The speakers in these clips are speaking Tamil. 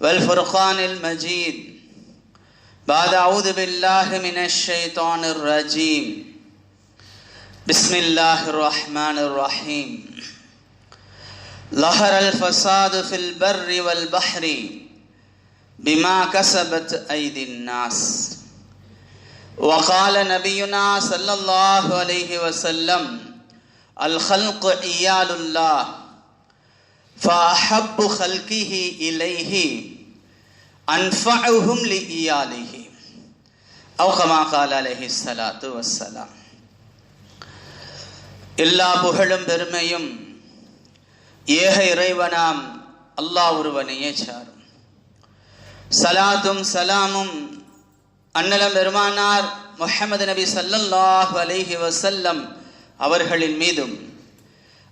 والفرقان المجيد. بعد أعوذ بالله من الشيطان الرجيم. بسم الله الرحمن الرحيم. ظهر الفساد في البر والبحر بما كسبت أيدي الناس. وقال نبينا صلى الله عليه وسلم الخلق عيال الله. فأحب خلقه إليه أنفعهم لإياله أو كما قال عليه الصلاة والسلام எல்லா புகழும் பெருமையும் ஏக இறைவனாம் அல்லாஹ் ஒருவனையே சாரும் சலாத்தும் சலாமும் அன்னலம் பெருமானார் முஹம்மது நபி சல்லல்லாஹு அலைஹி வசல்லம் அவர்களின் மீதும்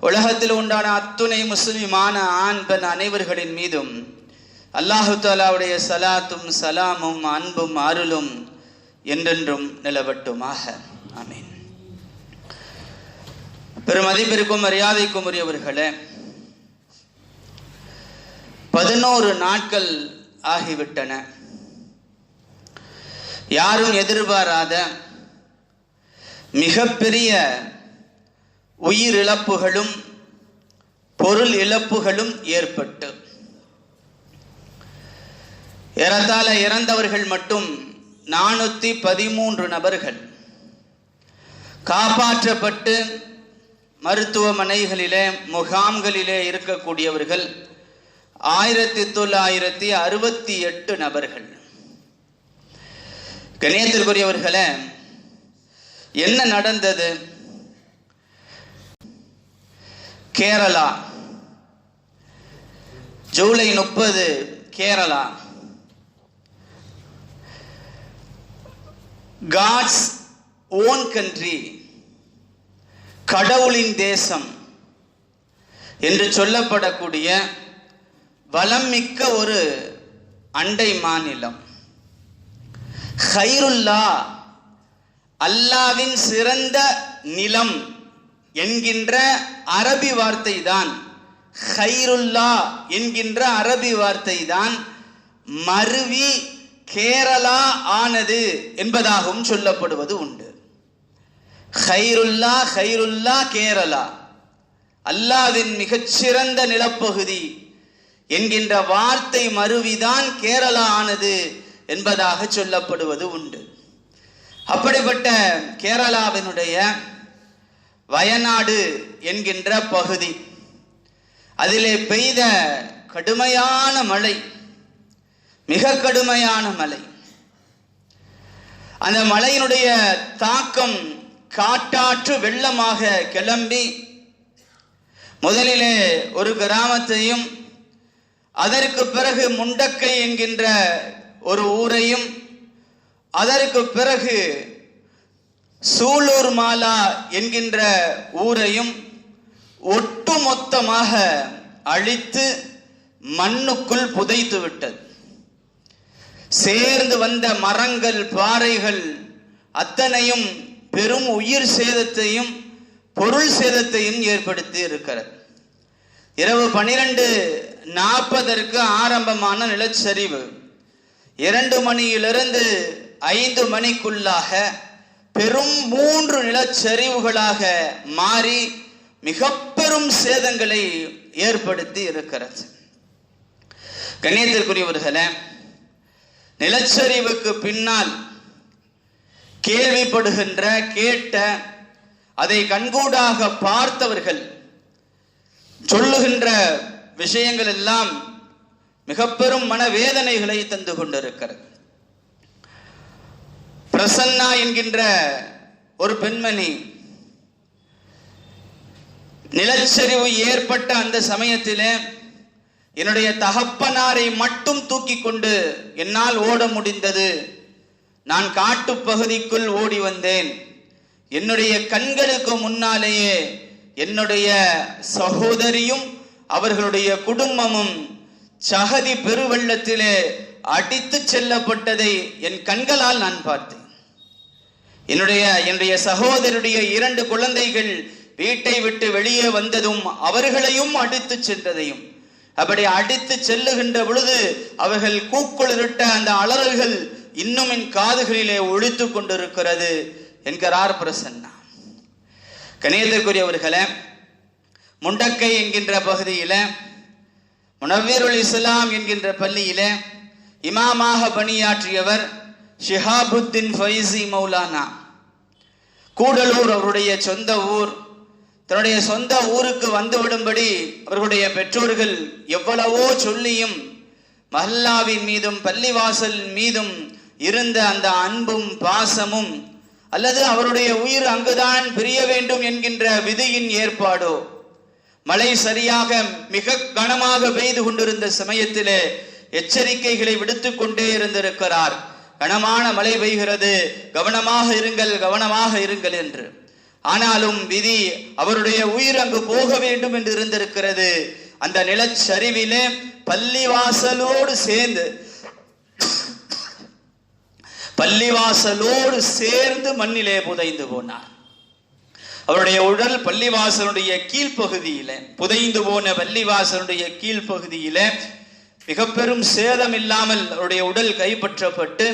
உலகத்தில் உண்டான அத்துணை முஸ்லிமான ஆண் பெண் அனைவர்களின் மீதும் அல்லாஹு தாலாவுடைய சலாத்தும் சலாமும் அன்பும் அருளும் என்றென்றும் நிலவட்டுமாக. ஆமீன். பெரும் மதிப்பிற்கும் மரியாதைக்கும் உரியவர்களே பதினோரு நாட்கள் ஆகிவிட்டன. யாரும் எதிர்பாராத மிகப்பெரிய உயிரிழப்புகளும் பொருள் இழப்புகளும் ஏற்பட்டு. ஏறத்தாழ இறந்தவர்கள் மட்டும் நானூத்தி பதிமூன்று நபர்கள். காப்பாற்றப்பட்டு மருத்துவமனைகளிலே முகாம்களிலே இருக்கக்கூடியவர்கள் ஆயிரத்தி தொள்ளாயிரத்தி அறுபத்தி எட்டு நபர்கள். கணியத்திற்குரியவர்களே என்ன நடந்தது? கேரளா. ஜூலை முப்பது கேரளா. காட்ஸ் ஓன் கண்ட்ரி கடவுளின் தேசம் என்று சொல்லப்படக்கூடிய வளம் மிக்க ஒரு அண்டை மாநிலம். ஹைருல்லா அல்லாவின் சிறந்த நிலம். என்கின்ற அரபி வார்த்தை தான் ஹைருல்லா என்கின்ற அரபி வார்த்தை தான் மருவி கேரளா ஆனது என்பதாகவும் சொல்லப்படுவது உண்டு. ஹைருல்லா ஹைருல்லா கேரளா. அல்லாவின் மிகச்சிறந்த நிலப்பகுதி என்கின்ற வார்த்தை மருவிதான் கேரளா ஆனது என்பதாக சொல்லப்படுவது உண்டு. அப்படிப்பட்ட கேரளாவினுடைய வயநாடு என்கின்ற பகுதி. அதிலே பெய்த கடுமையான மழை மிக கடுமையான மழை. அந்த மழையினுடைய தாக்கம் காட்டாற்று வெள்ளமாக கிளம்பி முதலிலே ஒரு கிராமத்தையும் அதற்கு பிறகு முண்டக்கை என்கின்ற ஒரு ஊரையும் அதற்கு பிறகு சூலூர் மாலா என்கின்ற ஊரையும் ஒட்டுமொத்தமாக அழித்து மண்ணுக்குள் புதைத்து விட்டது. சேர்ந்து வந்த மரங்கள் பாறைகள் அத்தனையும் பெரும் உயிர் சேதத்தையும் பொருள் சேதத்தையும் ஏற்படுத்தி இருக்கிறது. இரவு பனிரெண்டு நாற்பதற்கு ஆரம்பமான நிலச்சரிவு. இரண்டு மணியிலிருந்து ஐந்து மணிக்குள்ளாக பெரும் மூன்று நிலச்சரிவுகளாக மாறி மிக பெரும் சேதங்களை ஏற்படுத்தி இருக்கிறது. கண்ணியத்திற்குரியவர்களே நிலச்சரிவுக்கு பின்னால் கேள்விப்படுகின்ற கேட்ட அதை கண்கூடாக பார்த்தவர்கள் சொல்லுகின்ற விஷயங்கள் எல்லாம் மிக பெரும் மனவேதனைகளை தந்து கொண்டிருக்கிறது. பிரசன்னா என்கின்ற ஒரு பெண்மணி நிலச்சரிவு ஏற்பட்ட அந்த சமயத்திலே என்னுடைய தகப்பனாரை மட்டும் தூக்கி கொண்டு என்னால் ஓட முடிந்தது. நான் காட்டு பகுதிக்குள் ஓடி வந்தேன். என்னுடைய கண்களுக்கு முன்னாலேயே என்னுடைய சகோதரியும் அவர்களுடைய குடும்பமும் சகதி பெருவெள்ளத்திலே அடித்து செல்லப்பட்டதை என் கண்களால் நான் பார்த்தேன். என்னுடைய என்னுடைய சகோதரருடைய இரண்டு குழந்தைகள் வீட்டை விட்டு வெளியே வந்ததும் அவர்களையும் அடித்து சென்றதையும். அப்படி அடித்து செல்லுகின்ற பொழுது அவர்கள் கூக்குளிரிட்ட அந்த அலறல்கள் இன்னும் என் காதுகளிலே ஒழித்து கொண்டிருக்கிறது என்கிறார் பிரசன்னா. கணியத்திற்குரியவர்களே முண்டக்கை என்கின்ற பகுதியில முனவீருல் இஸ்லாம் என்கின்ற பள்ளியில இமாமாக பணியாற்றியவர் ஷிஹாபுத்தின் ஃபைசி மௌலானா. கூடலூர் அவருடைய சொந்த ஊர். தன்னுடைய சொந்த ஊருக்கு வந்துவிடும்படி அவர்களுடைய பெற்றோர்கள் எவ்வளவோ சொல்லியும் மஹல்லாவின் மீதும் பள்ளிவாசல் மீதும் இருந்த அந்த அன்பும் பாசமும் அல்லது அவருடைய உயிர் அங்குதான் பிரிய வேண்டும் என்கின்ற விதியின் ஏற்பாடோ. மழை சரியாக மிக கனமாக பெய்து கொண்டிருந்த சமயத்திலே எச்சரிக்கைகளை விடுத்துக் கொண்டே இருந்திருக்கிறார். கனமான மழை பெய்கிறது. கவனமாக இருங்கள் கவனமாக இருங்கள் என்று. ஆனாலும் விதி அவருடைய உயிர் அங்கு போக வேண்டும் என்று இருந்திருக்கிறது. அந்த நிலச்சரிவிலே பள்ளிவாசலோடு சேர்ந்து பள்ளிவாசலோடு சேர்ந்து மண்ணிலே புதைந்து போனார். அவருடைய உடல் பள்ளிவாசலுடைய கீழ்ப்பகுதியில புதைந்து போன பள்ளிவாசலுடைய கீழ்ப்பகுதியில மிக பெரும் சேதம் இல்லாமல் அவருடைய உடல் கைப்பற்றப்பட்டு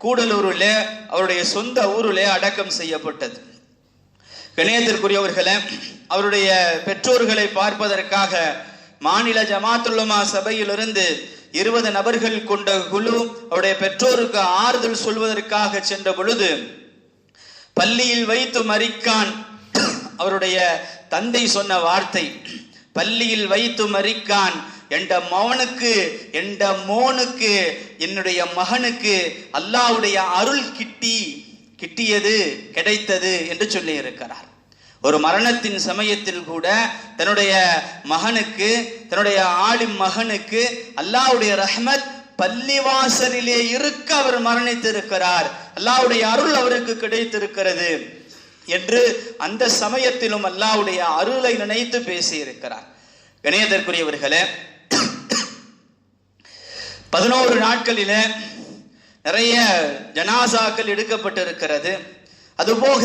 கூடலூரில் அவருடைய சொந்த ஊரிலே அடக்கம் செய்யப்பட்டது. கணியத்திற்குரியவர்களே அவருடைய பெற்றோர்களை பார்ப்பதற்காக மாநில ஜமாத்துல்லமா சபையிலிருந்து இருபது நபர்கள் கொண்ட குழு அவருடைய பெற்றோருக்கு ஆறுதல் சொல்வதற்காக சென்ற பொழுது பள்ளியில் வைத்து மறிக்கான் அவருடைய தந்தை சொன்ன வார்த்தை பள்ளியில் வைத்து மறிக்கான் என்ற மவனுக்கு என்ற மோனுக்கு என்னுடைய மகனுக்கு அல்லாவுடைய அருள் கிட்டி கிட்டியது கிடைத்தது என்று சொல்லி இருக்கிறார். ஒரு மரணத்தின் சமயத்தில் கூட தன்னுடைய மகனுக்கு தன்னுடைய ஆளின் மகனுக்கு அல்லாவுடைய ரஹமத் பள்ளிவாசலிலே இருக்க அவர் மரணித்திருக்கிறார். அல்லாவுடைய அருள் அவருக்கு கிடைத்திருக்கிறது என்று அந்த சமயத்திலும் அல்லாவுடைய அருளை நினைத்து பேசியிருக்கிறார். கணேதற்குரியவர்களே பதினோரு நாட்களில நிறைய ஜனாசாக்கள் எடுக்கப்பட்டிருக்கிறது. அதுபோக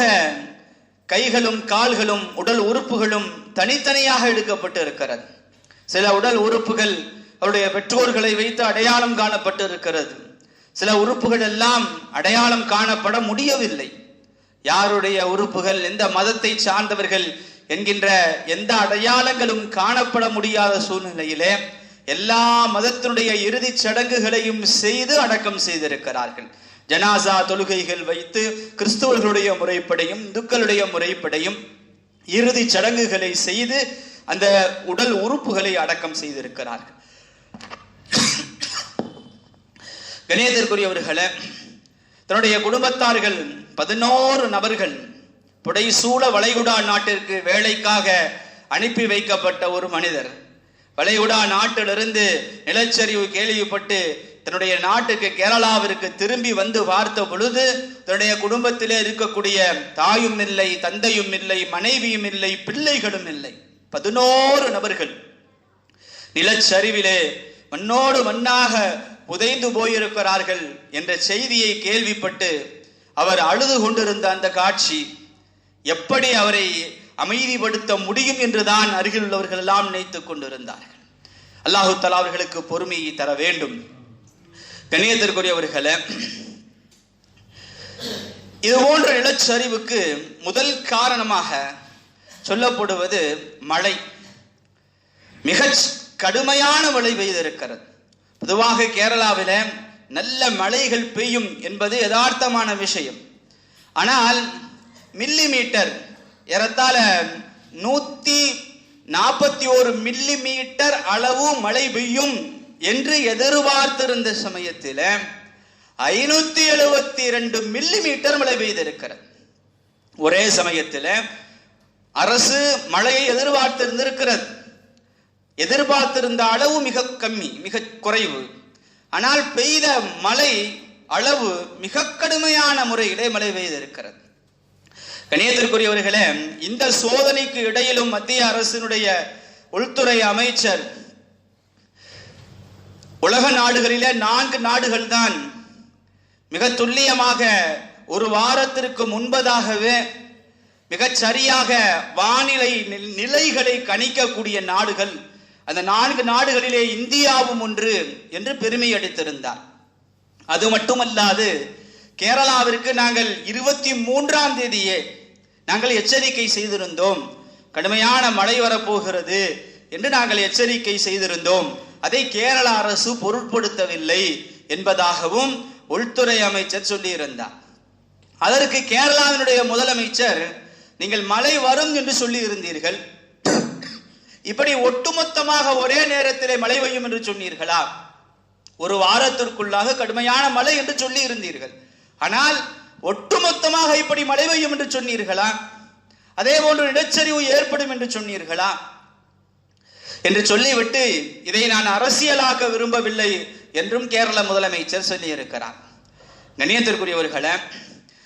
கைகளும் கால்களும் உடல் உறுப்புகளும் தனித்தனியாக எடுக்கப்பட்டு இருக்கிறது சில உடல் உறுப்புகள் அவருடைய பெற்றோர்களை வைத்து அடையாளம் காணப்பட்டு இருக்கிறது சில உறுப்புகள் எல்லாம் அடையாளம் காணப்பட முடியவில்லை. யாருடைய உறுப்புகள் எந்த மதத்தை சார்ந்தவர்கள் என்கின்ற எந்த அடையாளங்களும் காணப்பட முடியாத சூழ்நிலையிலே எல்லா மதத்தினுடைய இறுதிச் சடங்குகளையும் செய்து அடக்கம் செய்திருக்கிறார்கள். ஜனாசா தொழுகைகள் வைத்து கிறிஸ்துவர்களுடைய முறைப்படையும் இந்துக்களுடைய முறைப்படையும் இறுதி சடங்குகளை செய்து அந்த உடல் உறுப்புகளை அடக்கம் செய்திருக்கிறார்கள். கணேதற்குரியவர்களே தன்னுடைய குடும்பத்தார்கள் பதினோரு நபர்கள் புடைசூழ வளைகுடா நாட்டிற்கு வேலைக்காக அனுப்பி வைக்கப்பட்ட ஒரு மனிதர். வளைகுடா நாட்டிலிருந்து நிலச்சரிவு கேள்விப்பட்டு தன்னுடைய நாட்டுக்கு கேரளாவிற்கு திரும்பி வந்து பார்த்த பொழுது தன்னுடைய குடும்பத்திலே இருக்கக்கூடிய தாயும் இல்லை தந்தையும் இல்லை மனைவியும் இல்லை பிள்ளைகளும் இல்லை. பதினோரு நபர்கள். நிலச்சரிவிலே மண்ணோடு மண்ணாக புதைந்து போயிருக்கிறார்கள் என்ற செய்தியை கேள்விப்பட்டு அவர் அழுது கொண்டிருந்த அந்த காட்சி எப்படி அவரை அமைதிப்படுத்த முடியும் என்றுதான் அருகில் உள்ளவர்கள் எல்லாம் நினைத்துக் கொண்டிருந்தார்கள். அல்லாஹு தலா அவர்களுக்கு பொறுமையை தர வேண்டும். கணியத்திற்குரியவர்களே இது போன்ற நிலச்சரிவுக்கு முதல் காரணமாக சொல்லப்படுவது மழை. மிக கடுமையான மழை பெய்திருக்கிறது. பொதுவாக கேரளாவில நல்ல மழைகள் பெய்யும் என்பது யதார்த்தமான விஷயம். ஆனால் மில்லி மீட்டர் ஏறத்தாழ நூத்தி நாற்பத்தி ஒரு மில்லி மீட்டர் அளவு மழை பெய்யும் என்று எதிர்பார்த்திருந்த சமயத்தில் ஐநூத்தி எழுபத்தி ரெண்டு மில்லி மீட்டர் மழை பெய்திருக்கிறது. ஒரே சமயத்தில் அரசு மழையை எதிர்பார்த்திருந்திருக்கிறது. எதிர்பார்த்திருந்த அளவு மிக கம்மி மிக குறைவு. ஆனால் பெய்த மழை அளவு மிக கடுமையான முறையிலே மழை பெய்திருக்கிறது. கணியத்திற்குரியவர்களே இந்த சோதனைக்கு இடையிலும் மத்திய அரசினுடைய உள்துறை அமைச்சர் உலக நாடுகளிலே நான்கு நாடுகள் தான் மிக துல்லியமாக ஒரு வாரத்திற்கு முன்பதாகவே மிகச் சரியாக வானிலை நில்- நிலைகளை கணிக்கக்கூடிய நாடுகள் அந்த நான்கு நாடுகளிலே இந்தியாவும் ஒன்று என்று பெருமை அடித்திருந்தார். அது மட்டுமல்லாது கேரளாவிற்கு நாங்கள் இருபத்தி மூன்றாம் தேதியே நாங்கள் எச்சரிக்கை செய்திருந்தோம். கடுமையான மழை வரப்போகிறது என்று நாங்கள் எச்சரிக்கை செய்திருந்தோம். அதை கேரள அரசு பொருட்படுத்தவில்லை என்பதாகவும் உள்துறை அமைச்சர் சொல்லியிருந்தார். அதற்கு கேரளாவினுடைய முதலமைச்சர் நீங்கள் மழை வரும் என்று சொல்லி இருந்தீர்கள் இப்படி ஒட்டுமொத்தமாக ஒரே நேரத்திலே மழை பெய்யும் என்று சொன்னீர்களா? ஒரு வாரத்திற்குள்ளாக கடுமையான மழை என்று சொல்லி இருந்தீர்கள் ஆனால் ஒட்டுமொத்தமாக இப்படி மழை பெய்யும் என்று சொன்னீர்களா? அதே போன்று நிலச்சரிவு ஏற்படும் என்று சொன்னீர்களா? என்று சொல்லிவிட்டு இதை நான் அரசியலாக்க விரும்பவில்லை என்றும் கேரள முதலமைச்சர் சொல்லியிருக்கிறார். கண்ணியத்திற்குரியவர்களே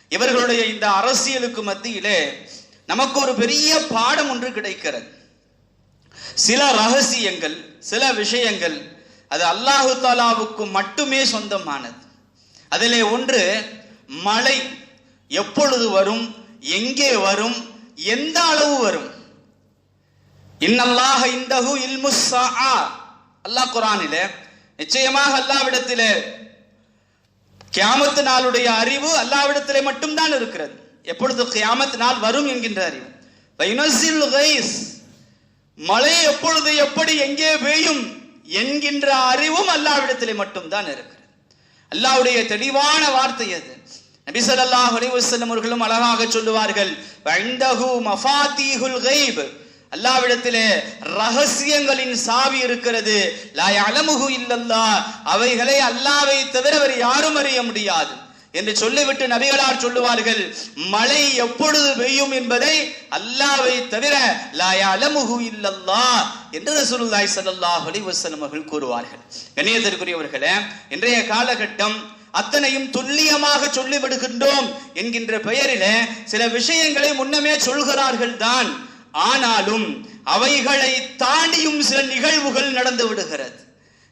இவர்களுடைய இந்த அரசியலுக்கு மத்தியிலே நமக்கு ஒரு பெரிய பாடம் ஒன்று கிடைக்கிறது. சில ரகசியங்கள் சில விஷயங்கள் அது அல்லாஹு தாலாவுக்கு மட்டுமே சொந்தமானது. அதிலே ஒன்று மழை எப்பொழுது வரும்? எங்கே வரும்? எந்த அளவு வரும்? இன்னல்லாக இந்தஹு இல்முஸ் அல்லாஹ் குரானில நிச்சயமாக அல்லாஹ்விடத்திலே கியாமத்து நாளுடைய அறிவு அல்லாஹ்விடத்திலே மட்டும்தான் இருக்கிறது. எப்பொழுது கியாமத்து நாள் வரும் என்கின்ற அறிவு. மழை எப்பொழுது எப்படி எங்கே பெய்யும் என்கின்ற அறிவும் அல்லாஹ்விடத்திலே மட்டும்தான் இருக்கு. அல்லாவுடைய தெளிவான வார்த்தை அது. நபி ஸல்லல்லாஹு அலைஹி அவர்களும் அழகாக சொல்லுவார்கள் அல்லாவிடத்திலே ரகசியங்களின் சாவி இருக்கிறது. லாய் அலமுகு இல்லல்லா அவைகளை அல்லாவை தவிர வேறு யாரும் அறிய முடியாது. என்று சொல்லிவிட்டு நபிகளார் சொல்லுவார்கள் மழை எப்பொழுது பெய்யும் என்பதை அல்லாவை தவிர லா யஅலமுஹு என்று ரசூலுல்லாஹி ஸல்லல்லாஹு அலைஹி வஸல்லம் அவர்கள் கூறுவார்கள். கணியத்திற்குரியவர்களே இன்றைய காலகட்டம் அத்தனையும் துல்லியமாக சொல்லி விடுகின்றோம் என்கின்ற பெயரில சில விஷயங்களை முன்னமே சொல்கிறார்கள் தான். ஆனாலும் அவைகளை தாண்டியும் சில நிகழ்வுகள் நடந்து விடுகிறது.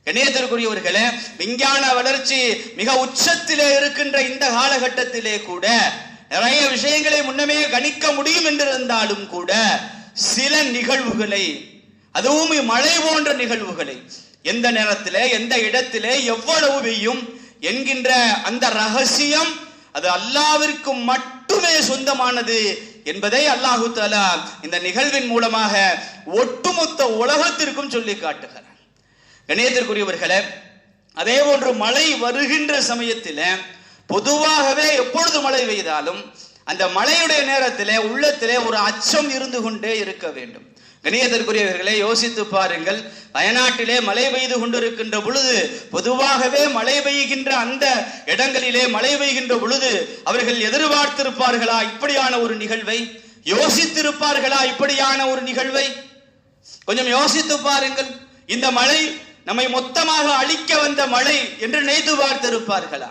கணேசருக்குரியவர்களே விஞ்ஞான வளர்ச்சி மிக உச்சத்திலே இருக்கின்ற இந்த காலகட்டத்திலே கூட நிறைய விஷயங்களை முன்னமே கணிக்க முடியும் என்றிருந்தாலும் கூட சில நிகழ்வுகளை அதுவும் மழை போன்ற நிகழ்வுகளை எந்த நேரத்திலே எந்த இடத்திலே எவ்வளவு பெய்யும் என்கின்ற அந்த ரகசியம் அது அல்லாவிற்கு மட்டுமே சொந்தமானது என்பதை அல்லாஹு தாலா இந்த நிகழ்வின் மூலமாக ஒட்டுமொத்த உலகத்திற்கும் சொல்லி காட்டுகிறார். இணையத்திற்குரியவர்களே அதே போன்று மழை வருகின்ற சமயத்தில் பொதுவாகவே எப்பொழுது மழை பெய்தாலும் அந்த மழையுடைய நேரத்திலே உள்ளத்திலே ஒரு அச்சம் இருந்து கொண்டே இருக்க வேண்டும். கணியத்திற்குரியவர்களே யோசித்து பாருங்கள். வயநாட்டிலே மழை பெய்து கொண்டிருக்கின்ற பொழுது பொதுவாகவே மழை பெய்கின்ற அந்த இடங்களிலே மழை பெய்கின்ற பொழுது அவர்கள் எதிர்பார்த்திருப்பார்களா இப்படியான ஒரு நிகழ்வை? யோசித்திருப்பார்களா இப்படியான ஒரு நிகழ்வை? கொஞ்சம் யோசித்து பாருங்கள். இந்த மழை நம்மை மொத்தமாக அழிக்க வந்த மழை என்று நினைத்து பார்த்திருப்பார்களா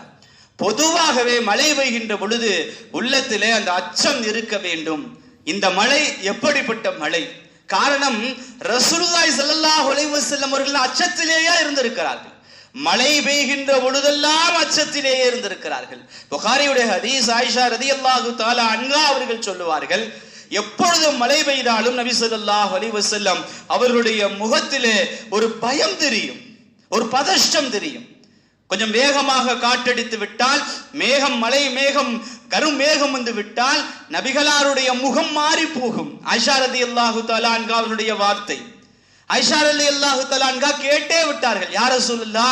பொதுவாகவே மழை பெய்கின்ற பொழுது உள்ளத்திலே அந்த அச்சம் இருக்க வேண்டும். இந்த மழை எப்படிப்பட்ட மழை? காரணம் ரசூலுல்லாஹி செல்லல்லா அலைஹி செல்லும் அவர்கள் அச்சத்திலேயே இருந்திருக்கிறார்கள். மழை பெய்கின்ற பொழுதெல்லாம் அச்சத்திலேயே இருந்திருக்கிறார்கள். புகாரியுடைய ஹதீஸ் ஆயிஷா ரதியல்லாஹு தாலா அன்கா அவர்கள் சொல்லுவார்கள் எப்பொழுது மழை பெய்தாலும் நபி ஸல்லல்லாஹு அலி வசல்லம் அவர்களுடைய முகத்திலே ஒரு பயம் தெரியும் ஒரு பதஷ்டம் தெரியும். கொஞ்சம் வேகமாக காற்றடித்து விட்டால் மேகம் மலை மேகம் கரும் மேகம் வந்து விட்டால் நபிகளாருடைய முகம் மாறி போகும். ஐஷாரதி அல்லாஹு தலான்கா அவருடைய வார்த்தை. ஐஷார் அலி அல்லாஹு தலான்கா கேட்டே விட்டார்கள் யார சொல்லா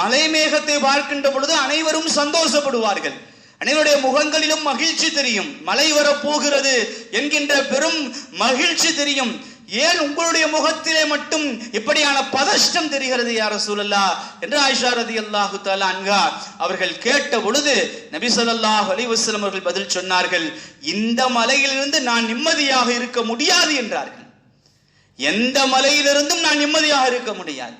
மலை மேகத்தை பார்க்கின்ற பொழுது அனைவரும் சந்தோஷப்படுவார்கள். அனைவருடைய முகங்களிலும் மகிழ்ச்சி தெரியும். மழை வரப் போகிறது என்கின்ற பெரும் மகிழ்ச்சி தெரியும். ஏன் உங்களுடைய முகத்திலே மட்டும் இப்படியான பதஷ்டம் தெரிகிறது யார சூழல்லா என்று ஆயிஷா ரதி அல்லாஹு அன்கா அவர்கள் கேட்ட பொழுது நபி சொல்லாஹ் அலிவசலம் அவர்கள் பதில் சொன்னார்கள் இந்த மலையிலிருந்து நான் நிம்மதியாக இருக்க முடியாது என்றார்கள். எந்த மலையிலிருந்தும் நான் நிம்மதியாக இருக்க முடியாது.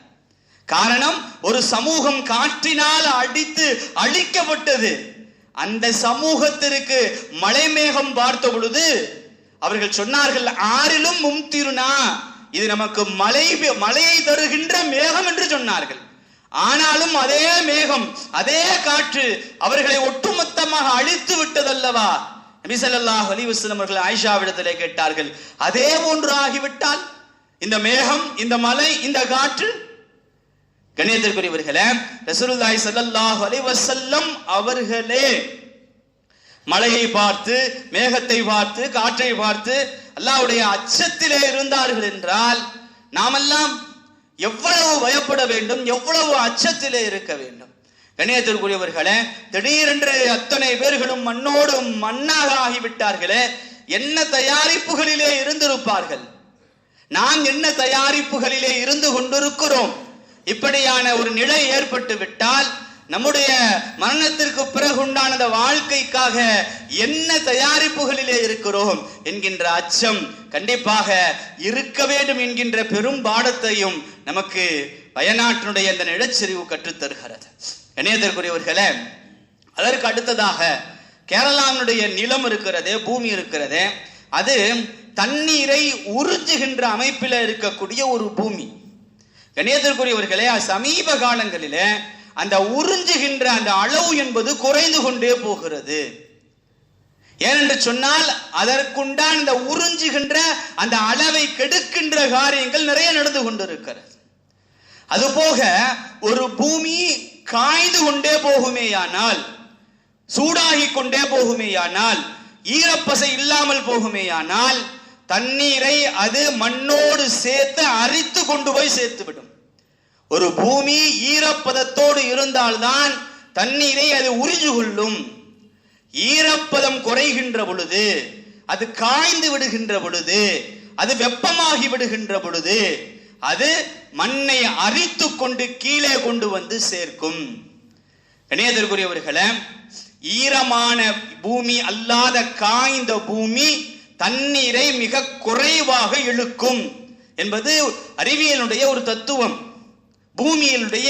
காரணம் ஒரு சமூகம் காற்றினால் அடித்து அழிக்கப்பட்டது. அந்த சமூகத்திற்கு மலை மேகம் பார்த்த பொழுது அவர்கள் சொன்னார்கள் ஆறிலும் மும்திருனா. இது நமக்கு மலை மலையை தருகின்ற மேகம் என்று சொன்னார்கள். ஆனாலும் அதே மேகம் அதே காற்று அவர்களை ஒட்டுமொத்தமாக அழித்து விட்டதல்லவா? நபி ஸல்லல்லாஹு அவர்கள் ஆயிஷாவிடத்திலே கேட்டார்கள் அதே போன்று ஆகிவிட்டால் இந்த மேகம் இந்த மலை இந்த காற்று கணியத்திற்குரியவர்களே ரசூலுல்லாஹி ஸல்லல்லாஹு அலைஹி அவர்களே மலையை பார்த்து மேகத்தை பார்த்து காற்றை பார்த்து அல்லாவுடைய அச்சத்திலே இருந்தார்கள் என்றால் நாமெல்லாம் எவ்வளவு பயப்பட வேண்டும் எவ்வளவு அச்சத்திலே இருக்க வேண்டும். கணியத்திற்குரியவர்களே திடீரென்று அத்தனை பேர்களும் மண்ணோடும் மண்ணாக ஆகிவிட்டார்களே என்ன தயாரிப்புகளிலே இருந்திருப்பார்கள்? நாம் என்ன தயாரிப்புகளிலே இருந்து கொண்டிருக்கிறோம்? இப்படியான ஒரு நிலை ஏற்பட்டு விட்டால் நம்முடைய மரணத்திற்கு பிறகு உண்டான அந்த வாழ்க்கைக்காக என்ன தயாரிப்புகளிலே இருக்கிறோம் என்கின்ற அச்சம் கண்டிப்பாக இருக்க வேண்டும் என்கின்ற பெரும் பாடத்தையும் நமக்கு வயநாட்டினுடைய அந்த நிலச்சரிவு கற்றுத் தருகிறது இணையத்திற்குரியவர்களே அதற்கு அடுத்ததாக கேரளாவினுடைய நிலம் இருக்கிறது பூமி இருக்கிறது. அது தண்ணீரை உறிஞ்சுகின்ற அமைப்பில் இருக்கக்கூடிய ஒரு பூமி. கணியத்திற்குரியவர்களே சமீப காலங்களில அந்த உறிஞ்சுகின்ற அந்த அளவு என்பது குறைந்து கொண்டே போகிறது. ஏனென்று சொன்னால் அதற்குண்டான் அந்த உறிஞ்சுகின்ற அந்த அளவை கெடுக்கின்ற காரியங்கள் நிறைய நடந்து கொண்டிருக்கிறது. அதுபோக ஒரு பூமி காய்ந்து கொண்டே போகுமேயானால் சூடாகி கொண்டே போகுமேயானால் ஈரப்பசை இல்லாமல் போகுமேயானால் தண்ணீரை அது மண்ணோடு சேர்த்து அரித்து கொண்டு போய் சேர்த்து விடும். ஒரு பூமி ஈரப்பதத்தோடு இருந்தால்தான் தண்ணீரை அது உறிஞ்சு கொள்ளும். ஈரப்பதம் குறைகின்ற பொழுது அது காய்ந்து விடுகின்ற பொழுது அது வெப்பமாகி விடுகின்ற பொழுது அது மண்ணை அரித்து கொண்டு கீழே கொண்டு வந்து சேர்க்கும். இணையத்திற்குரியவர்களே ஈரமான பூமி அல்லாத காய்ந்த பூமி தண்ணீரை மிக குறைவாக இழுக்கும் என்பது அறிவியலுடைய ஒரு தத்துவம். பூமியினுடைய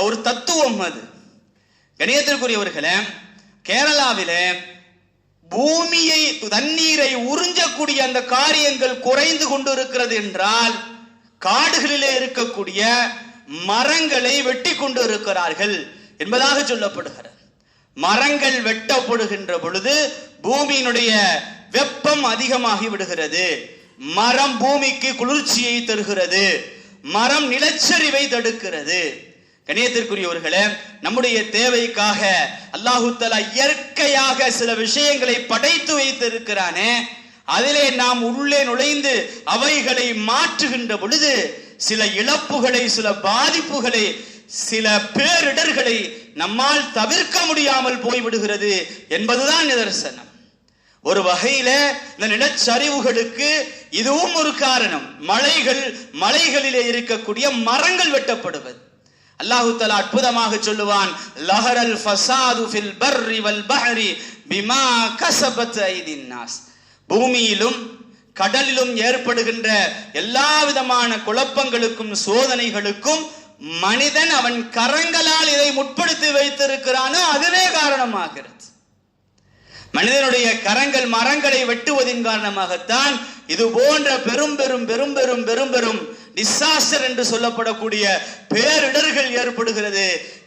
ஒரு தத்துவம் அது. கணியத்திற்குரியவர்களே கேரளாவில் பூமியை தண்ணீரை உறிஞ்சக்கூடிய அந்த காரியங்கள் குறைந்து கொண்டு இருக்கிறது என்றால் காடுகளிலே இருக்கக்கூடிய மரங்களை வெட்டி கொண்டு இருக்கிறார்கள் என்பதாக சொல்லப்படுகிறது. மரங்கள் வெட்டப்படுகின்ற பொழுது பூமியினுடைய வெப்பம் அதிகமாகி விடுகிறது. மரம் பூமிக்கு குளிர்ச்சியை தருகிறது. மரம் நிலச்சரிவை தடுக்கிறது. கணியத்திற்குரியவர்களே நம்முடைய தேவைக்காக அல்லாஹு தலா இயற்கையாக சில விஷயங்களை படைத்து வைத்திருக்கிறானே அதிலே நாம் உள்ளே நுழைந்து அவைகளை மாற்றுகின்ற பொழுது சில இழப்புகளை சில பாதிப்புகளை சில பேரிடர்களை நம்மால் தவிர்க்க முடியாமல் போய்விடுகிறது என்பதுதான் நிதர்சனம். ஒரு வகையில இந்த நிலச்சரிவுகளுக்கு இதுவும் ஒரு காரணம். மலைகள் மலைகளிலே இருக்கக்கூடிய மரங்கள் வெட்டப்படுவது. அல்லாஹு தலா அற்புதமாக சொல்லுவான் லஹரல் ஃபசாது ஃபில் பர்ரி வல் பஹரி பிமா கஸபத் ஐதின் நாஸ். பூமியிலும் கடலிலும் ஏற்படுகின்ற எல்லா விதமான குழப்பங்களுக்கும் சோதனைகளுக்கும் மனிதன் அவன் கரங்களால் இதை முற்படுத்தி வைத்திருக்கிறானோ அதுவே காரணமாகிறது. மனிதனுடைய கரங்கள் மரங்களை வெட்டுவதின் காரணமாகத்தான் இது போன்ற பெரும் பெரும் பெரும் பெரும் பெரும் பெரும் டிசாஸ்டர் என்று சொல்லப்படக்கூடிய பேரிடர்கள் ஏற்படுகிறது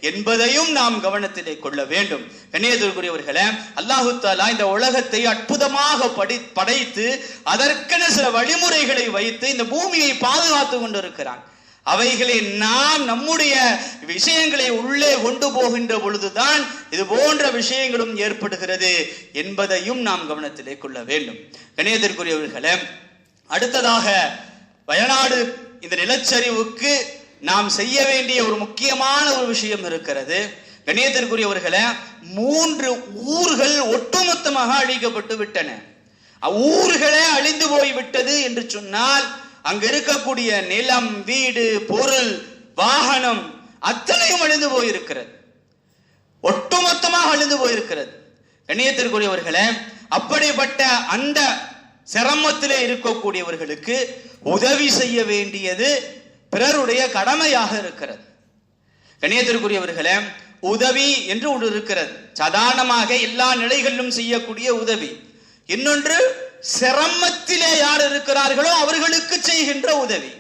என்பதையும் நாம் கவனத்திலே கொள்ள வேண்டும். கண்ணியத்திற்குரியவர்களே அல்லாஹு தாலா இந்த உலகத்தை அற்புதமாக படி படைத்து அதற்கென சில வழிமுறைகளை வைத்து இந்த பூமியை பாதுகாத்து கொண்டிருக்கிறான். அவைகளை நாம் நம்முடைய விஷயங்களை உள்ளே கொண்டு போகின்ற பொழுதுதான் இது போன்ற விஷயங்களும் ஏற்படுகிறது என்பதையும் நாம் கவனத்திலே கொள்ள வேண்டும். கணியத்திற்குரியவர்களே அடுத்ததாக வயநாடு இந்த நிலச்சரிவுக்கு நாம் செய்ய வேண்டிய ஒரு முக்கியமான ஒரு விஷயம் இருக்கிறது. கணியத்திற்குரியவர்களை மூன்று ஊர்கள் ஒட்டுமொத்தமாக அழிக்கப்பட்டு விட்டன. ஊர்களே அழிந்து போய் விட்டது என்று சொன்னால் அங்க இருக்கக்கூடிய நிலம் வீடு பொருள் வாகனம் அத்தனையும் அழிந்து போயிருக்கிறது. ஒட்டுமொத்தமாக அழிந்து போயிருக்கிறது. கண்ணியத்திற்குரியவர்களே அப்படிப்பட்ட அந்த சிரமத்திலே இருக்கக்கூடியவர்களுக்கு உதவி செய்ய வேண்டியது பிறருடைய கடமையாக இருக்கிறது. கண்ணியத்திற்குரியவர்களே உதவி என்று ஒன்று இருக்கிறது. சாதாரணமாக எல்லா நிலைகளிலும் செய்யக்கூடிய உதவி. இன்னொன்று சிரமத்திலே யார் இருக்கிறார்களோ அவர்களுக்கு செய்கின்ற உதவி.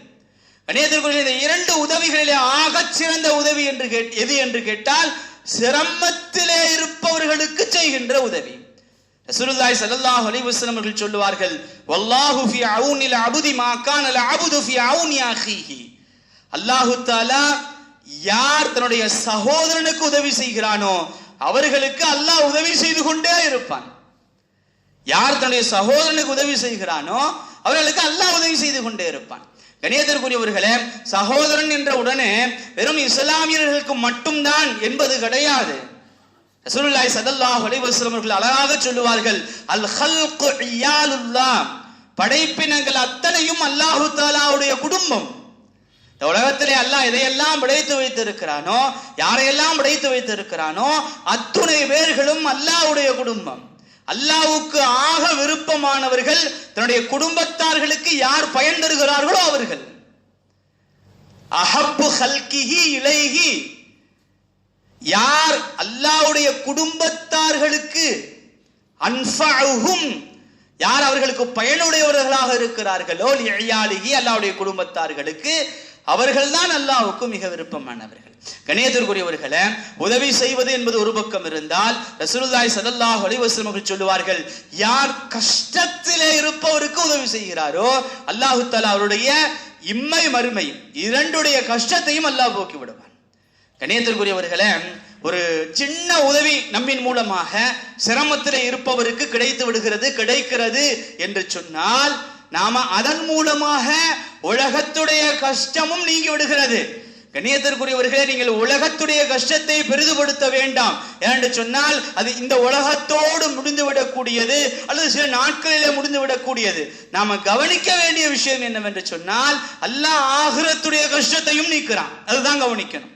கணியத்திற்குரிய இந்த இரண்டு உதவிகளிலே ஆகச் சிறந்த உதவி என்று கேட் எது என்று கேட்டால் சிரமத்திலே இருப்பவர்களுக்கு செய்கின்ற உதவி. ரசூலுல்லாஹி ஸல்லல்லாஹு அலைஹி வஸல்லம் அவர்கள் சொல்லுவார்கள் வல்லாஹு ஃபி அவுனில் அபுதி மா கானல் அபுது ஃபி அவுனி அஹீஹி அல்லாஹு தஆலா யார் தன்னுடைய சகோதரனுக்கு உதவி செய்கிறானோ அவர்களுக்கு அல்லாஹ் உதவி செய்து கொண்டே இருப்பான். யார் தன்னுடைய சகோதரனுக்கு உதவி செய்கிறானோ அவர்களுக்கு அல்லாஹ் உதவி செய்து கொண்டே இருப்பான். கணியத்திற்குரியவர்களே சகோதரன் என்ற உடனே வெறும் இஸ்லாமியர்களுக்கு மட்டும்தான் என்பது கிடையாது. ரசூலுல்லாஹி ஸல்லல்லாஹு அலைஹி வஸல்லம் அவர்கள் அழகாக சொல்லுவார்கள் அல் ஹல்கு இயாலுல்லாஹ் படைப்பினங்கள் அத்தனையும் அல்லாஹு தாலாவுடைய குடும்பம். இந்த உலகத்திலே அல்லாஹ் எதையெல்லாம் படைத்து வைத்திருக்கிறானோ யாரையெல்லாம் படைத்து வைத்திருக்கிறானோ அத்துணை பேர்களும் அல்லாஹ்வுடைய குடும்பம். அல்லாவுக்கு ஆக விருப்பமானவர்கள் தன்னுடைய குடும்பத்தார்களுக்கு யார் பயன் தருகிறார்களோ அவர்கள். அஹப்பு ஹல்கிஹி இலைகி யார் அல்லாஹ்வுடைய குடும்பத்தார்களுக்கு அன்ஃபஅஹும் யார் அவர்களுக்கு பயனுடையவர்களாக இருக்கிறார்களோ அல்லாவுடைய குடும்பத்தார்களுக்கு அவர்கள்தான் அல்லாவுக்கு மிக விருப்பமானவர்கள். கணியத்திற்குரியவர்களே உதவி செய்வது என்பது ஒரு பக்கம் இருந்தால் ரசூலுல்லாஹி ஸல்லல்லாஹு அலைஹி வஸல்லம் அவர்கள் சொல்லுவார்கள் யார் கஷ்டத்திலே இருப்பவருக்கு உதவி செய்கிறாரோ அல்லாஹு தஆலா அவருடைய இம்மை மறுமை இரண்டுடைய கஷ்டத்தையும் அல்லாஹ் போக்கி விடுவான் கணியத்திற்குரியவர்களே ஒரு சின்ன உதவி நம்மின் மூலமாக சிரமத்தில் இருப்பவருக்கு கிடைத்து விடுகிறது கிடைக்கிறது என்று சொன்னால் நாம அதன் மூலமாக உலகத்துடைய கஷ்டமும் நீங்கி விடுகிறது. கண்ணியத்திற்குரியவர்களே நீங்கள் உலகத்துடைய கஷ்டத்தை பெரிதுபடுத்த வேண்டாம். ஏனென்று சொன்னால் அது இந்த உலகத்தோடு முடிந்து விடக்கூடியது அல்லது சில நாட்களிலே முடிந்து விடக்கூடியது நாம கவனிக்க வேண்டிய விஷயம் என்னவென்று சொன்னால் அல்லாஹ் ஆகிரத்துடைய கஷ்டத்தையும் நீக்கிறான். அதுதான் கவனிக்கணும்.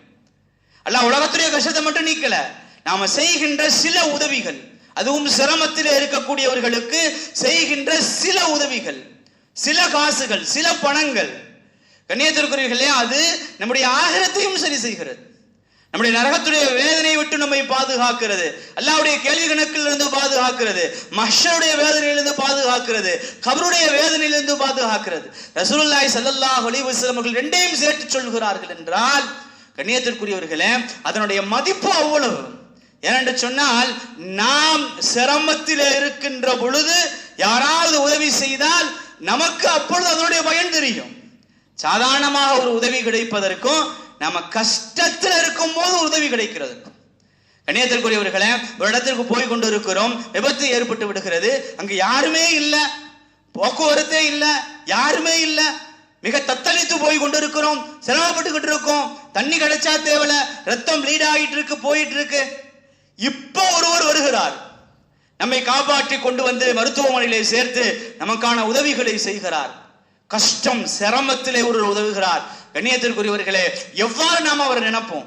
அல்லாஹ் உலகத்துடைய கஷ்டத்தை மட்டும் நீக்கல. நாம செய்கின்ற சில உதவிகள் அதுவும் சிரமத்தில் இருக்கக்கூடியவர்களுக்கு செய்கின்ற சில உதவிகள் சில காசுகள் சில பணங்கள் கண்ணியத்திற்குரியர்களே அது நம்முடைய ஆகிரத்தையும் சரி செய்கிறது. நம்முடைய நரகத்துடைய வேதனையை விட்டு நம்மை பாதுகாக்கிறது. அல்லாவுடைய கேள்வி கணக்கிலிருந்து பாதுகாக்கிறது. மஷருடைய வேதனையிலிருந்து பாதுகாக்கிறது. கபருடைய வேதனையிலிருந்து பாதுகாக்கிறது. ரசூலுல்லாஹி ஸல்லல்லாஹு அலைஹி அவர்கள் ரெண்டையும் சேர்த்து சொல்கிறார்கள் என்றால் கண்ணியத்திற்குரியவர்களே அதனுடைய மதிப்பு அவ்வளவு. ஏனென்று சொன்னால் நாம் சிரமத்தில் இருக்கின்ற பொழுது யாராவது உதவி செய்தால் நமக்கு அப்பொழுது அதனுடைய பயன் தெரியும். சாதாரணமாக ஒரு உதவி கிடைப்பதற்கும் நம்ம கஷ்டத்தில் இருக்கும் போது உதவி கிடைக்கிறது கண்ணியத்திற்குரியவர்களே ஒரு இடத்திற்கு போய் கொண்டு இருக்கிறோம் விபத்து ஏற்பட்டு விடுகிறது அங்கு யாருமே இல்லை போக்குவரத்தே இல்லை யாருமே இல்லை. மிக தத்தளித்து போய் கொண்டிருக்கிறோம் சிரமப்பட்டுக்கிட்டு இருக்கோம் தண்ணி கிடைச்சா தேவல ரத்தம் லீட் ஆகிட்டு இருக்கு போயிட்டு இருக்கு. இப்போ ஒருவர் வருகிறார். நம்மை காப்பாற்றி கொண்டு வந்து மருத்துவமனையிலே சேர்த்து நமக்கான உதவிகளை செய்கிறார். கஷ்டம் சிரமத்திலே ஒருவர் உதவுகிறார். கண்ணியத்திற்குரியவர்களே எவ்வாறு நாம் அவரை நினைப்போம்?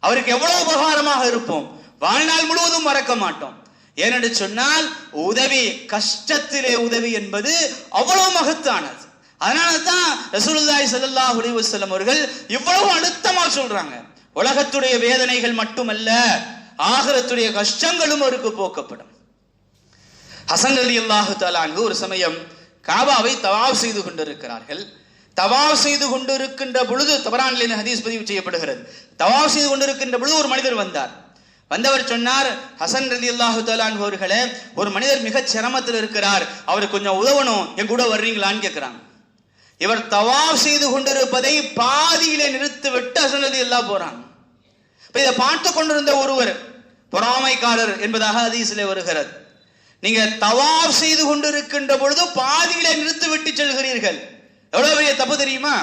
அவருக்கு எவ்வளவு உபகாரமாக இருப்போம்? வாழ்நாள் முழுவதும் மறக்க மாட்டோம். ஏனென்று சொன்னால் உதவி கஷ்டத்திலே உதவி என்பது அவ்வளவு மகத்தானது. அதனால தான் ரசூலுல்லாஹி ஸல்லல்லாஹு அலைஹி அவர்கள் இவ்வளவு அழுத்தமா சொல்றாங்க. உலகத்துடைய வேதனைகள் மட்டுமல்ல ஆகரத்துடைய கஷ்டங்களும் அவருக்கு போக்கப்படும். ஹசன் அலி அல்லாஹு தலான்கு ஒரு சமயம் காபாவை தவாப் செய்து கொண்டிருக்கிறார்கள். தவாப் செய்து கொண்டிருக்கின்ற பொழுது தவறானில் ஹதீஸ் பதிவு செய்யப்படுகிறது. தவாப் செய்து கொண்டிருக்கின்ற பொழுது ஒரு மனிதர் வந்தார். வந்தவர் சொன்னார் ஹசன் ரலி அல்லாஹு தலான் அவர்களே ஒரு மனிதர் மிகச் சிரமத்தில் இருக்கிறார். அவருக்கு கொஞ்சம் உதவணும் என் கூட வர்றீங்களான்னு கேட்கிறாங்க இவர் தவாப் செய்து கொண்டிருப்பதை பாதியிலே நிறுத்திவிட்டு ஹசன் ரலி அல்லா போறாங்க. இப்ப இதை பார்த்து கொண்டிருந்த ஒருவர் பொறாமைக்காரர் என்பதாக ஹதீஸிலே வருகிறது. நீங்க தவாப் செய்து கொண்டிருக்கின்ற பொழுது பாதியில நிறுத்தி விட்டு செல்கிறீர்கள். எவ்வளவு பெரிய தப்பு தெரியுமா?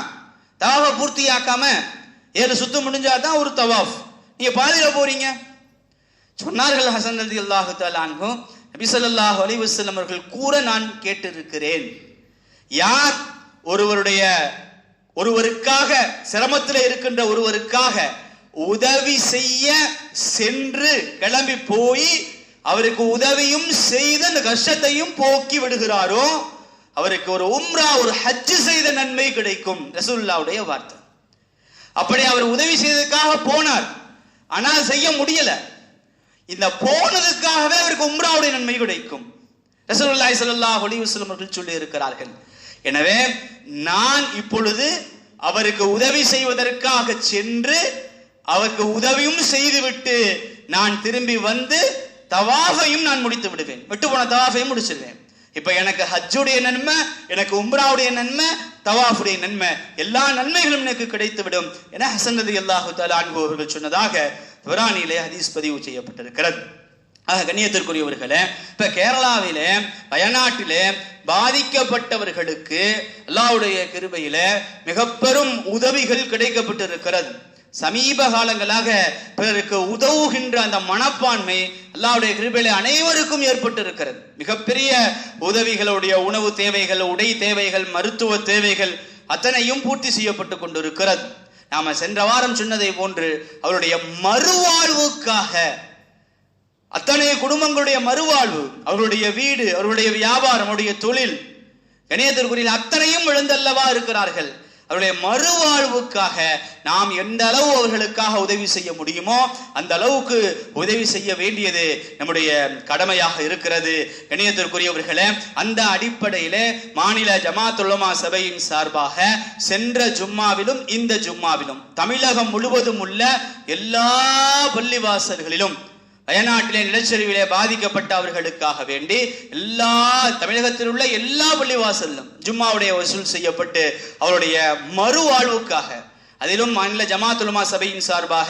தவாவை பூர்த்தி ஆக்காம ஏழு சுத்தம் முடிஞ்சாதான் ஒரு தவாஃப் நீங்க பாதியில போறீங்க. சொன்னார்கள் ஹசன் அலி அல்லாஹு தாலான்கும் நபிசல்லாஹ் ஸல்லல்லாஹு அலைஹி அவர்கள் கூற நான் கேட்டிருக்கிறேன். யார் ஒருவருடைய ஒருவருக்காக சிரமத்தில் இருக்கின்ற ஒருவருக்காக உதவி செய்ய சென்று கிளம்பி போய் அவருக்கு உதவியும் செய்து அந்த கஷ்டத்தையும் போக்கி விடுகிறாரோ அவருக்கு ஒரு உம்ரா ஒரு ஹஜ் செய்த நன்மை கிடைக்கும். ரசூல்லாவுடைய வார்த்தை. அப்படி அவர் உதவி செய்ததுக்காக போனார். ஆனால் செய்ய முடியல. இந்த போனதுக்காகவே அவருக்கு உம்ராவுடைய நன்மை கிடைக்கும். ரசூல்லாய் சல்லா அலைஹி அவர்கள் சொல்லி இருக்கிறார்கள் எனவே நான் இப்பொழுது அவருக்கு உதவி செய்வதற்காக சென்று அவருக்கு உதவியும் செய்துவிட்டு நான் திரும்பி வந்து தவாஃபையும் நான் முடித்து விடுவேன். விட்டு போன தவாஃபையும் முடிச்சிடுவேன் இப்ப எனக்கு ஹஜ்ஜுடைய நன்மை எனக்கு உம்ராவுடைய நன்மை தவாஃபுடைய நன்மை எல்லா நன்மைகளும் எனக்கு கிடைத்து விடும் என ஹசன் ரதி அல்லாஹு தஆலா அவர்கள் சொன்னதாக விரானிலே ஹதீஸ் பதிவு செய்யப்பட்டிருக்கிறது. ஆக கண்ணியத்திற்குரியவர்களே இப்ப கேரளாவிலே வயநாட்டிலே பாதிக்கப்பட்டவர்களுக்கு அல்லாஹ்வுடைய கிருபையில மிக பெரும் உதவிகள் கிடைக்கப்பட்டிருக்கிறது. சமீப காலங்களாக பிறருக்கு உதவுகின்ற அந்த மனப்பான்மை அல்லாவுடைய கிருபையில அனைவருக்கும் ஏற்பட்டு இருக்கிறது மிகப்பெரிய உதவிகளுடைய உணவு தேவைகள் உடை தேவைகள் மருத்துவ தேவைகள் அத்தனையும் பூர்த்தி செய்யப்பட்டு கொண்டிருக்கிறது. நாம சென்ற வாரம் சொன்னதை போன்று அவருடைய மறுவாழ்வுக்காக அத்தனை குடும்பங்களுடைய மறுவாழ்வு அவர்களுடைய வீடு அவர்களுடைய வியாபாரம் அவருடைய தொழில் கணியத்திற்குரிய அத்தனையும் எழுந்தல்லவா இருக்கிறார்கள். அவருடைய மறுவாழ்வுக்காக நாம் எந்த அளவு அவர்களுக்காக உதவி செய்ய முடியுமோ அந்த அளவுக்கு உதவி செய்ய வேண்டியது நம்முடைய கடமையாக இருக்கிறது. கணியத்திற்குரியவர்களே அந்த அடிப்படையில் மாநில ஜமாத்துலமா சபையின் சார்பாக சென்ற ஜும்மாவிலும் இந்த ஜும்மாவிலும் தமிழகம் முழுவதும் உள்ள எல்லா பள்ளிவாசல்களிலும் வயநாட்டிலே நிலச்சரிவிலே பாதிக்கப்பட்ட அவர்களுக்காக வேண்டி எல்லா தமிழகத்தில் உள்ள எல்லா பள்ளிவாசலும் ஜும்மாவுடைய வசூல் செய்யப்பட்டு அவருடைய மறுவாழ்வுக்காக அதிலும் மாநில ஜமாத்துலமா சபையின் சார்பாக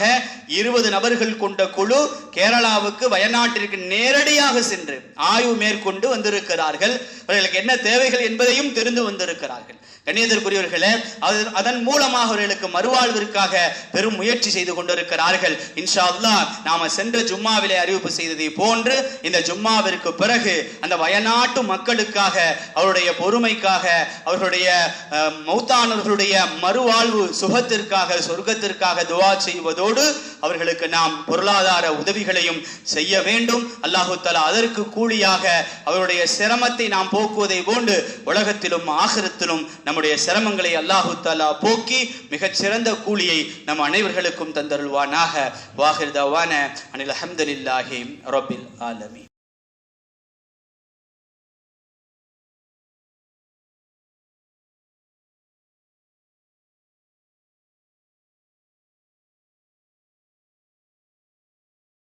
இருபது நபர்கள் கொண்ட குழு கேரளாவுக்கு வயநாட்டிற்கு நேரடியாக சென்று ஆய்வு மேற்கொண்டு வந்திருக்கிறார்கள். அவர்களுக்கு என்ன தேவைகள் என்பதையும் தெரிந்து வந்திருக்கிறார்கள். கண்ணியத்திற்குரியவர்களே அது அதன் மூலமாக அவர்களுக்கு மறுவாழ்விற்காக பெரும் முயற்சி செய்து கொண்டிருக்கிறார்கள். இன்ஷா அல்லாஹ் நாம சென்ற ஜும்மாவிலே அறிவிப்பு செய்ததை போன்று இந்த ஜும்மாவிற்கு பிறகு அந்த வயநாட்டு மக்களுக்காக அவருடைய பொறுமைக்காக அவர்களுடைய மௌத்தானவர்களுடைய மறுவாழ்வு சுகத்து சுகத்திற்காக சொர்க்கத்திற்காக துவா செய்வதோடு அவர்களுக்கு நாம் பொருளாதார உதவிகளையும் செய்ய வேண்டும். அல்லாஹு தலா அதற்கு கூலியாக அவருடைய சிரமத்தை நாம் போக்குவதை போன்று உலகத்திலும் ஆகரத்திலும் நம்முடைய சிரமங்களை அல்லாஹு தலா போக்கி மிகச்சிறந்த கூலியை நம் அனைவர்களுக்கும் தந்தருள்வானாக. வாகிர்தவான அனில் அஹமதுல்லாஹி ரபில் ஆலமி